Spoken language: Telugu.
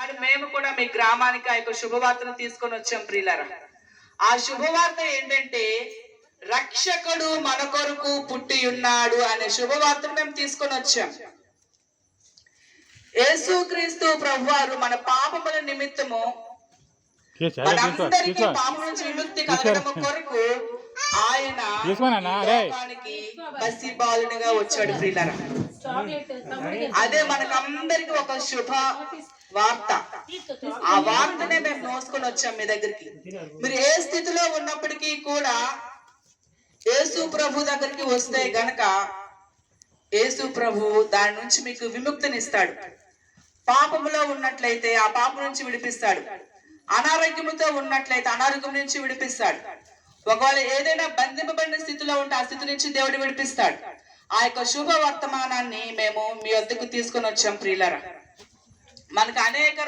కానీ మేము కూడా మీ గ్రామానికి ఆ యొక్క శుభవార్తను తీసుకొని వచ్చాం ప్రియులరా. ఆ శుభవార్త ఏంటంటే రక్షకుడు మన కొరకు పుట్టి ఉన్నాడు అనే శుభవార్తను మేము తీసుకొని వచ్చాం. యేసుక్రీస్తు ప్రభువారు మన పాపముల నిమిత్తము మనందరికీ పాపం నుంచి విముక్తి కలగడం కొరకు ఆయన వచ్చాడు ప్రియులరా. అదే మనకందరికి ఒక శుభ వార్త. ఆ వార్తనే మేము మోసుకొని వచ్చాం మీ దగ్గరికి. మీరు ఏ స్థితిలో ఉన్నప్పటికీ కూడా యేసు ప్రభు దగ్గరికి వస్తే గనక యేసు ప్రభు దాని నుంచి మీకు విముక్తినిస్తాడు. పాపములో ఉన్నట్లయితే ఆ పాపం నుంచి విడిపిస్తాడు. అనారోగ్యముతో ఉన్నట్లయితే అనారోగ్యం నుంచి విడిపిస్తాడు. ఒకవేళ ఏదైనా బంధింపబడిన స్థితిలో ఉంటే ఆ స్థితి నుంచి దేవుడు విడిపిస్తాడు. ఆ యొక్క శుభ వర్తమానాన్ని మేము మీ వద్దకు తీసుకొని వచ్చాం ప్రియులరా. మనకు అనేక